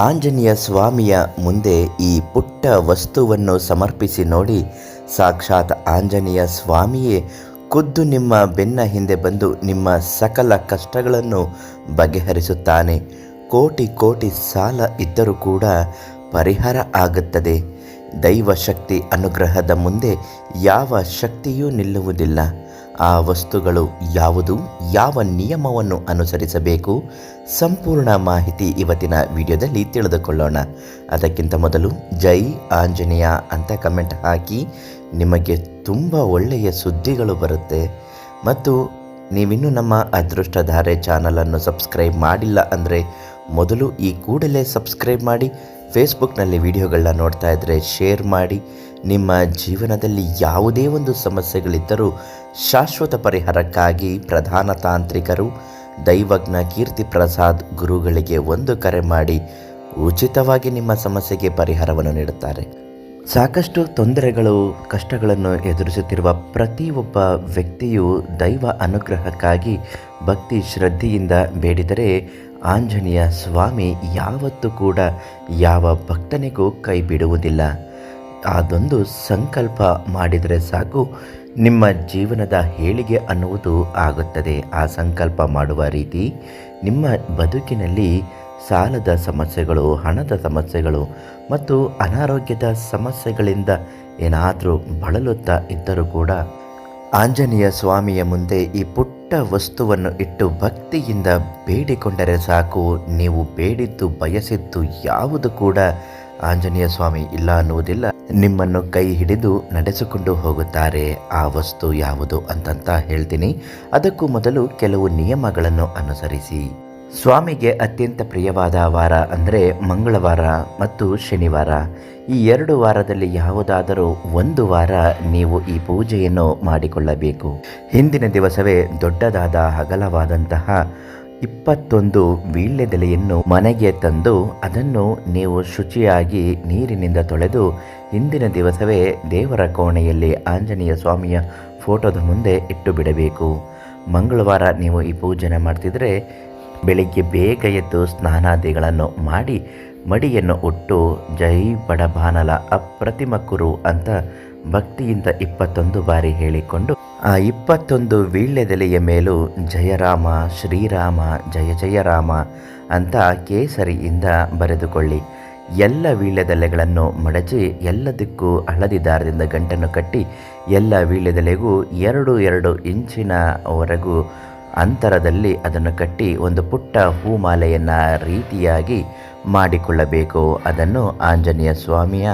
ಆಂಜನೇಯ ಸ್ವಾಮಿಯ ಮುಂದೆ ಈ ಪುಟ್ಟ ವಸ್ತುವನ್ನು ಸಮರ್ಪಿಸಿ ನೋಡಿ ಸಾಕ್ಷಾತ್ ಆಂಜನೇಯ ಸ್ವಾಮಿಯೇ ಖುದ್ದು ನಿಮ್ಮ ಬೆನ್ನ ಹಿಂದೆ ಬಂದು ನಿಮ್ಮ ಸಕಲ ಕಷ್ಟಗಳನ್ನು ಬಗೆಹರಿಸುತ್ತಾನೆ. ಕೋಟಿ ಕೋಟಿ ಸಾಲ ಇದ್ದರೂ ಕೂಡ ಪರಿಹಾರ ಆಗುತ್ತದೆ. ದೈವ ಶಕ್ತಿ ಅನುಗ್ರಹದ ಮುಂದೆ ಯಾವ ಶಕ್ತಿಯೂ ನಿಲ್ಲುವುದಿಲ್ಲ. ಆ ವಸ್ತುಗಳು ಯಾವುದು ಯಾವ ನಿಯಮವನ್ನು ಅನುಸರಿಸಬೇಕು? ಸಂಪೂರ್ಣ ಮಾಹಿತಿ ಇವತ್ತಿನ ವಿಡಿಯೋದಲ್ಲಿ ತಿಳಿದುಕೊಳ್ಳೋಣ. ಅದಕ್ಕಿಂತ ಮೊದಲು ಜೈ ಆಂಜನೇಯ ಅಂತ ಕಮೆಂಟ್ ಹಾಕಿ. ನಿಮಗೆ ತುಂಬ ಒಳ್ಳೆಯ ಸುದ್ದಿಗಳು ಬರುತ್ತೆ. ಮತ್ತು ನೀವಿನ್ನೂ ನಮ್ಮ ಅದೃಷ್ಟಧಾರೆ ಚಾನಲನ್ನು ಸಬ್ಸ್ಕ್ರೈಬ್ ಮಾಡಿಲ್ಲ ಅಂದರೆ ಮೊದಲು ಈ ಕೂಡಲೇ ಸಬ್ಸ್ಕ್ರೈಬ್ ಮಾಡಿ, ಫೇಸ್ಬುಕ್ನಲ್ಲಿ ವಿಡಿಯೋಗಳನ್ನ ನೋಡ್ತಾ ಇದ್ದರೆ ಶೇರ್ ಮಾಡಿ. ನಿಮ್ಮ ಜೀವನದಲ್ಲಿ ಯಾವುದೇ ಒಂದು ಸಮಸ್ಯೆಗಳಿದ್ದರೂ ಶಾಶ್ವತ ಪರಿಹಾರಕ್ಕಾಗಿ ಪ್ರಧಾನ ತಾಂತ್ರಿಕರು ದೈವಜ್ಞ ಕೀರ್ತಿ ಪ್ರಸಾದ್ ಗುರುಗಳಿಗೆ ಒಂದು ಕರೆ ಮಾಡಿ ಉಚಿತವಾಗಿ ನಿಮ್ಮ ಸಮಸ್ಯೆಗೆ ಪರಿಹಾರವನ್ನು ನೀಡುತ್ತಾರೆ. ಸಾಕಷ್ಟು ತೊಂದರೆಗಳು, ಕಷ್ಟಗಳನ್ನು ಎದುರಿಸುತ್ತಿರುವ ಪ್ರತಿಯೊಬ್ಬ ವ್ಯಕ್ತಿಯು ದೈವ ಅನುಗ್ರಹಕ್ಕಾಗಿ ಭಕ್ತಿ ಶ್ರದ್ಧೆಯಿಂದ ಬೇಡಿದರೆ ಆಂಜನೇಯ ಸ್ವಾಮಿ ಯಾವತ್ತೂ ಕೂಡ ಯಾವ ಭಕ್ತನಿಗೂ ಕೈ ಬಿಡುವುದಿಲ್ಲ. ಅದೊಂದು ಸಂಕಲ್ಪ ಮಾಡಿದರೆ ಸಾಕು. ನಿಮ್ಮ ಜೀವನದ ಹೇಳಿಗೆ ಅನ್ನುವುದು ಆಗುತ್ತದೆ. ಆ ಸಂಕಲ್ಪ ಮಾಡುವ ರೀತಿ ನಿಮ್ಮ ಬದುಕಿನಲ್ಲಿ ಸಾಲದ ಸಮಸ್ಯೆಗಳು, ಹಣದ ಸಮಸ್ಯೆಗಳು ಮತ್ತು ಅನಾರೋಗ್ಯದ ಸಮಸ್ಯೆಗಳಿಂದ ಏನಾದರೂ ಬಳಲುತ್ತಾ ಇದ್ದರೂ ಕೂಡ ಆಂಜನೇಯ ಸ್ವಾಮಿಯ ಮುಂದೆ ಈ ಪುಟ್ಟ ವಸ್ತುವನ್ನು ಇಟ್ಟು ಭಕ್ತಿಯಿಂದ ಬೇಡಿಕೊಂಡರೆ ಸಾಕು. ನೀವು ಬೇಡಿದ್ದು, ಬಯಸಿದ್ದು ಯಾವುದು ಕೂಡ ಆಂಜನೇಯ ಸ್ವಾಮಿ, ಇಲ್ಲ ಅನ್ನುವುದಿಲ್ಲ. ನಿಮ್ಮನ್ನು ಕೈ ಹಿಡಿದು ನಡೆಸಿಕೊಂಡು ಹೋಗುತ್ತಾರೆ. ಆ ವಸ್ತು ಯಾವುದು ಅಂತಂತ ಹೇಳ್ತೀನಿ. ಅದಕ್ಕೂ ಮೊದಲು ಕೆಲವು ನಿಯಮಗಳನ್ನು ಅನುಸರಿಸಿ. ಸ್ವಾಮಿಗೆ ಅತ್ಯಂತ ಪ್ರಿಯವಾದ ವಾರ ಅಂದರೆ ಮಂಗಳವಾರ ಮತ್ತು ಶನಿವಾರ. ಈ ಎರಡು ವಾರದಲ್ಲಿ ಯಾವುದಾದರೂ ಒಂದು ವಾರ ನೀವು ಈ ಪೂಜೆಯನ್ನು ಮಾಡಿಕೊಳ್ಳಬೇಕು. ಹಿಂದಿನ ದಿವಸವೇ ದೊಡ್ಡದಾದ ಅಗಲವಾದಂತಹ ಇಪ್ಪತ್ತೊಂದು ವೀಳ್ಯದೆಲೆಯನ್ನು ಮನೆಗೆ ತಂದು ಅದನ್ನು ನೀವು ಶುಚಿಯಾಗಿ ನೀರಿನಿಂದ ತೊಳೆದು ಹಿಂದಿನ ದಿವಸವೇ ದೇವರ ಕೋಣೆಯಲ್ಲಿ ಆಂಜನೇಯ ಸ್ವಾಮಿಯ ಫೋಟೋದ ಮುಂದೆ ಇಟ್ಟು ಬಿಡಬೇಕು ಮಂಗಳವಾರ ನೀವು ಈ ಪೂಜೆ ಮಾಡ್ತಿದ್ರೆ ಬೆಳಿಗ್ಗೆ ಬೇಗ ಎದ್ದು ಸ್ನಾನಾದಿಗಳನ್ನು ಮಾಡಿ ಮಡಿಯನ್ನು ಉಟ್ಟು ಜೈ ಬಡಬಾನಲ ಅಪ್ರತಿಮ ಕುರು ಅಂತ ಭಕ್ತಿಯಿಂದ ಇಪ್ಪತ್ತೊಂದು ಬಾರಿ ಹೇಳಿಕೊಂಡು ಆ ಇಪ್ಪತ್ತೊಂದು ವೀಳ್ಯದೆಲೆಯ ಮೇಲೂ ಜಯರಾಮ, ಶ್ರೀರಾಮ, ಜಯ ಜಯರಾಮ ಅಂತ ಕೇಸರಿಯಿಂದ ಬರೆದುಕೊಳ್ಳಿ. ಎಲ್ಲ ವೀಳ್ಯದೆಲೆಗಳನ್ನು ಮಡಚಿ ಎಲ್ಲದಕ್ಕೂ ಹಳದಿ ದಾರದಿಂದ ಗಂಟನ್ನು ಕಟ್ಟಿ ಎಲ್ಲ ವೀಳ್ಯದೆಲೆಗೂ ಎರಡು ಎರಡು ಇಂಚಿನವರೆಗೂ ಅಂತರದಲ್ಲಿ ಅದನ್ನು ಕಟ್ಟಿ ಒಂದು ಪುಟ್ಟ ಹೂಮಾಲೆಯನ್ನು ರೀತಿಯಾಗಿ ಮಾಡಿಕೊಳ್ಳಬೇಕು. ಅದನ್ನು ಆಂಜನೇಯ ಸ್ವಾಮಿಯ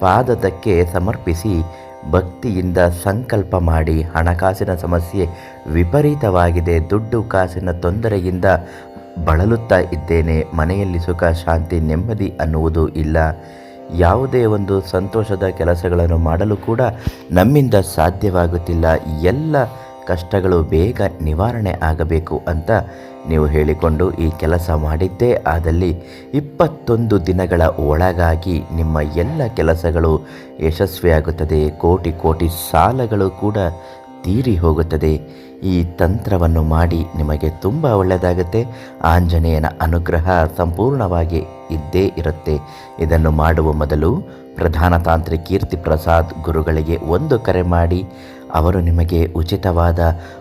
ಪಾದದಕ್ಕೆ ಸಮರ್ಪಿಸಿ ಭಕ್ತಿಯಿಂದ ಸಂಕಲ್ಪ ಮಾಡಿ ಹಣಕಾಸಿನ ಸಮಸ್ಯೆ ವಿಪರೀತವಾಗಿದೆ, ದುಡ್ಡು ಕಾಸಿನ ತೊಂದರೆಯಿಂದ ಬಳಲುತ್ತಾ ಇದ್ದೇನೆ, ಮನೆಯಲ್ಲಿ ಸುಖ, ಶಾಂತಿ, ನೆಮ್ಮದಿ ಅನ್ನುವುದು ಇಲ್ಲ. ಯಾವುದೇ ಒಂದು ಸಂತೋಷದ ಕೆಲಸಗಳನ್ನು ಮಾಡಲು ಕೂಡ ನಮ್ಮಿಂದ ಸಾಧ್ಯವಾಗುತ್ತಿಲ್ಲ. ಎಲ್ಲ ಕಷ್ಟಗಳು ಬೇಗ ನಿವಾರಣೆ ಆಗಬೇಕು ಅಂತ ನೀವು ಹೇಳಿಕೊಂಡು ಈ ಕೆಲಸ ಮಾಡಿದ್ದೇ. ಆದಲ್ಲಿ ಇಪ್ಪತ್ತೊಂದು ದಿನಗಳ ಒಳಗಾಗಿ ನಿಮ್ಮ ಎಲ್ಲ ಕೆಲಸಗಳು ಯಶಸ್ವಿಯಾಗುತ್ತದೆ. ಕೋಟಿ ಕೋಟಿ ಸಾಲಗಳು ಕೂಡ ತೀರಿ ಹೋಗುತ್ತದೆ. ಈ ತಂತ್ರವನ್ನು ಮಾಡಿ ನಿಮಗೆ ತುಂಬ ಒಳ್ಳೆಯದಾಗುತ್ತೆ. ಆಂಜನೇಯನ ಅನುಗ್ರಹ ಸಂಪೂರ್ಣವಾಗಿ ಇದ್ದೇ ಇರುತ್ತೆ. ಇದನ್ನು ಮಾಡುವ ಮೊದಲು ಪ್ರಧಾನ ತಾಂತ್ರಿಕ ಕೀರ್ತಿ ಪ್ರಸಾದ್ ಗುರುಗಳಿಗೆ ಒಂದು ಕರೆ ಮಾಡಿ ಅವರು ನಿಮಗೆ ಉಚಿತವಾದ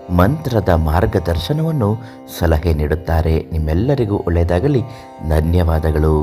ಮಂತ್ರದ ಮಾರ್ಗದರ್ಶನವನ್ನು ಸಲಹೆ ನೀಡುತ್ತಾರೆ. ನಿಮ್ಮೆಲ್ಲರಿಗೂ ಒಳ್ಳೆಯದಾಗಲಿ. ಧನ್ಯವಾದಗಳು.